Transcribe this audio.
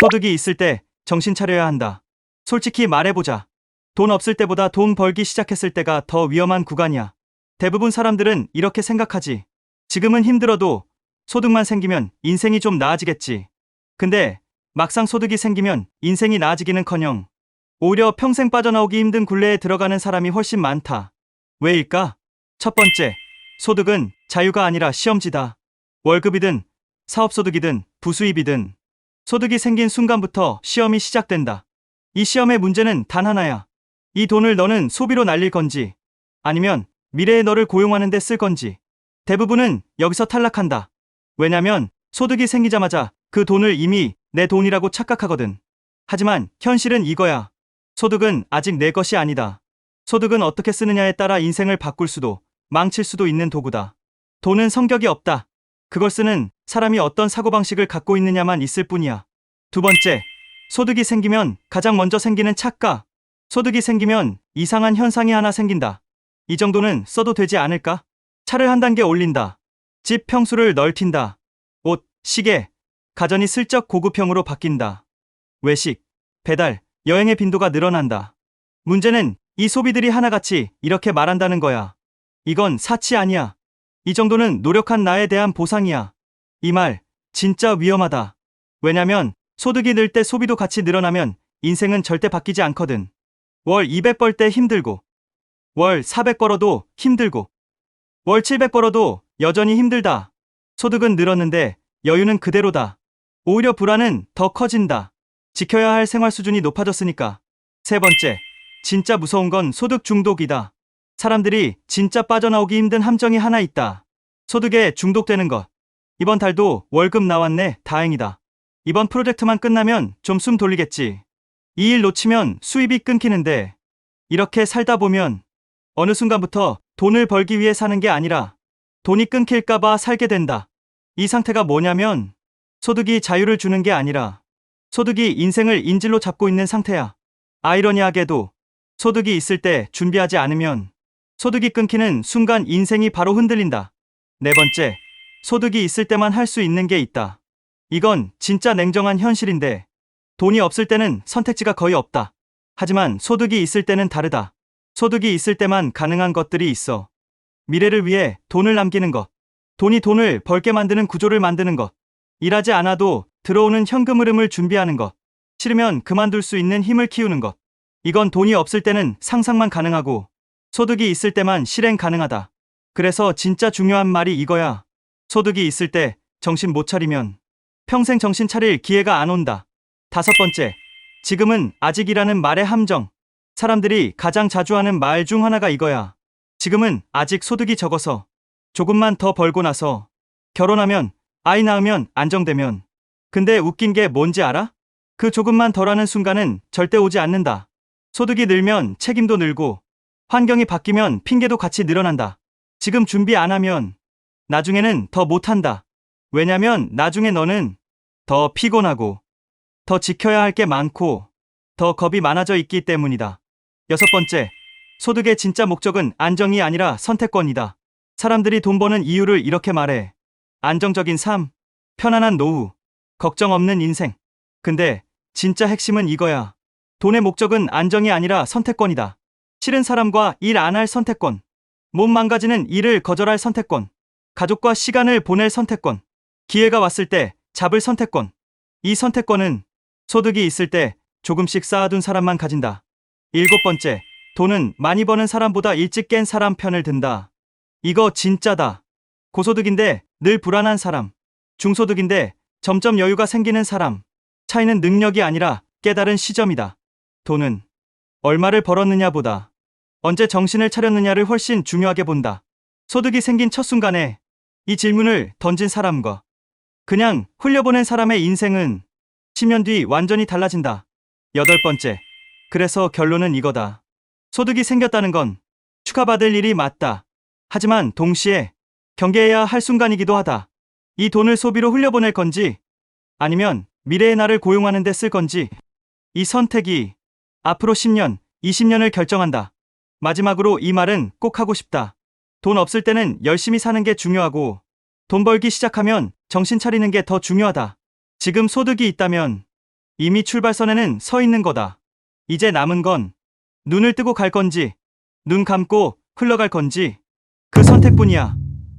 소득이 있을 때 정신 차려야 한다. 솔직히 말해보자. 돈 없을 때보다 돈 벌기 시작했을 때가 더 위험한 구간이야. 대부분 사람들은 이렇게 생각하지. 지금은 힘들어도 소득만 생기면 인생이 좀 나아지겠지. 근데 막상 소득이 생기면 인생이 나아지기는 커녕 오히려 평생 빠져나오기 힘든 굴레에 들어가는 사람이 훨씬 많다. 왜일까? 첫 번째, 소득은 자유가 아니라 시험지다. 월급이든 사업소득이든 부수입이든 소득이 생긴 순간부터 시험이 시작된다. 이 시험의 문제는 단 하나야. 이 돈을 너는 소비로 날릴 건지 아니면 미래의 너를 고용하는 데 쓸 건지 대부분은 여기서 탈락한다. 왜냐면 소득이 생기자마자 그 돈을 이미 내 돈이라고 착각하거든. 하지만 현실은 이거야. 소득은 아직 내 것이 아니다. 소득은 어떻게 쓰느냐에 따라 인생을 바꿀 수도 망칠 수도 있는 도구다. 돈은 성격이 없다. 그걸 쓰는 사람이 어떤 사고방식을 갖고 있느냐만 있을 뿐이야. 두 번째, 소득이 생기면 가장 먼저 생기는 착각. 소득이 생기면 이상한 현상이 하나 생긴다. 이 정도는 써도 되지 않을까? 차를 한 단계 올린다. 집 평수를 넓힌다. 옷, 시계, 가전이 슬쩍 고급형으로 바뀐다. 외식, 배달, 여행의 빈도가 늘어난다. 문제는 이 소비들이 하나같이 이렇게 말한다는 거야. 이건 사치 아니야. 이 정도는 노력한 나에 대한 보상이야. 이 말, 진짜 위험하다. 왜냐면 소득이 늘 때 소비도 같이 늘어나면 인생은 절대 바뀌지 않거든. 월 200 벌 때 힘들고, 월 400 벌어도 힘들고, 월 700 벌어도 여전히 힘들다. 소득은 늘었는데 여유는 그대로다. 오히려 불안은 더 커진다. 지켜야 할 생활 수준이 높아졌으니까. 세 번째, 진짜 무서운 건 소득 중독이다. 사람들이 진짜 빠져나오기 힘든 함정이 하나 있다. 소득에 중독되는 것. 이번 달도 월급 나왔네. 다행이다. 이번 프로젝트만 끝나면 좀 숨 돌리겠지. 이 일 놓치면 수입이 끊기는데 이렇게 살다 보면 어느 순간부터 돈을 벌기 위해 사는 게 아니라 돈이 끊길까봐 살게 된다. 이 상태가 뭐냐면 소득이 자유를 주는 게 아니라 소득이 인생을 인질로 잡고 있는 상태야. 아이러니하게도 소득이 있을 때 준비하지 않으면 소득이 끊기는 순간 인생이 바로 흔들린다. 네 번째, 소득이 있을 때만 할 수 있는 게 있다. 이건 진짜 냉정한 현실인데 돈이 없을 때는 선택지가 거의 없다. 하지만 소득이 있을 때는 다르다. 소득이 있을 때만 가능한 것들이 있어. 미래를 위해 돈을 남기는 것. 돈이 돈을 벌게 만드는 구조를 만드는 것. 일하지 않아도 들어오는 현금 흐름을 준비하는 것. 싫으면 그만둘 수 있는 힘을 키우는 것. 이건 돈이 없을 때는 상상만 가능하고 소득이 있을 때만 실행 가능하다. 그래서 진짜 중요한 말이 이거야. 소득이 있을 때 정신 못 차리면 평생 정신 차릴 기회가 안 온다. 다섯 번째, 지금은 아직이라는 말의 함정. 사람들이 가장 자주 하는 말 중 하나가 이거야. 지금은 아직 소득이 적어서 조금만 더 벌고 나서 결혼하면 아이 낳으면 안정되면 근데 웃긴 게 뭔지 알아? 그 조금만 덜하는 순간은 절대 오지 않는다. 소득이 늘면 책임도 늘고 환경이 바뀌면 핑계도 같이 늘어난다. 지금 준비 안 하면 나중에는 더 못한다. 왜냐면 나중에 너는 더 피곤하고 더 지켜야 할 게 많고 더 겁이 많아져 있기 때문이다. 여섯 번째, 소득의 진짜 목적은 안정이 아니라 선택권이다. 사람들이 돈 버는 이유를 이렇게 말해. 안정적인 삶, 편안한 노후, 걱정 없는 인생. 근데 진짜 핵심은 이거야. 돈의 목적은 안정이 아니라 선택권이다. 싫은 사람과 일 안 할 선택권. 몸 망가지는 일을 거절할 선택권. 가족과 시간을 보낼 선택권. 기회가 왔을 때 잡을 선택권. 이 선택권은 소득이 있을 때 조금씩 쌓아둔 사람만 가진다. 일곱 번째, 돈은 많이 버는 사람보다 일찍 깬 사람 편을 든다. 이거 진짜다. 고소득인데 늘 불안한 사람. 중소득인데 점점 여유가 생기는 사람. 차이는 능력이 아니라 깨달은 시점이다. 돈은 얼마를 벌었느냐보다 언제 정신을 차렸느냐를 훨씬 중요하게 본다. 소득이 생긴 첫 순간에 이 질문을 던진 사람과 그냥 흘려보낸 사람의 인생은 10년 뒤 완전히 달라진다. 여덟 번째. 그래서 결론은 이거다. 소득이 생겼다는 건 축하받을 일이 맞다. 하지만 동시에 경계해야 할 순간이기도 하다. 이 돈을 소비로 흘려보낼 건지 아니면 미래의 나를 고용하는 데 쓸 건지 이 선택이 앞으로 10년, 20년을 결정한다. 마지막으로 이 말은 꼭 하고 싶다. 돈 없을 때는 열심히 사는 게 중요하고 돈 벌기 시작하면 정신 차리는 게 더 중요하다. 지금 소득이 있다면 이미 출발선에는 서 있는 거다. 이제 남은 건 눈을 뜨고 갈 건지, 눈 감고 흘러갈 건지, 그 선택뿐이야.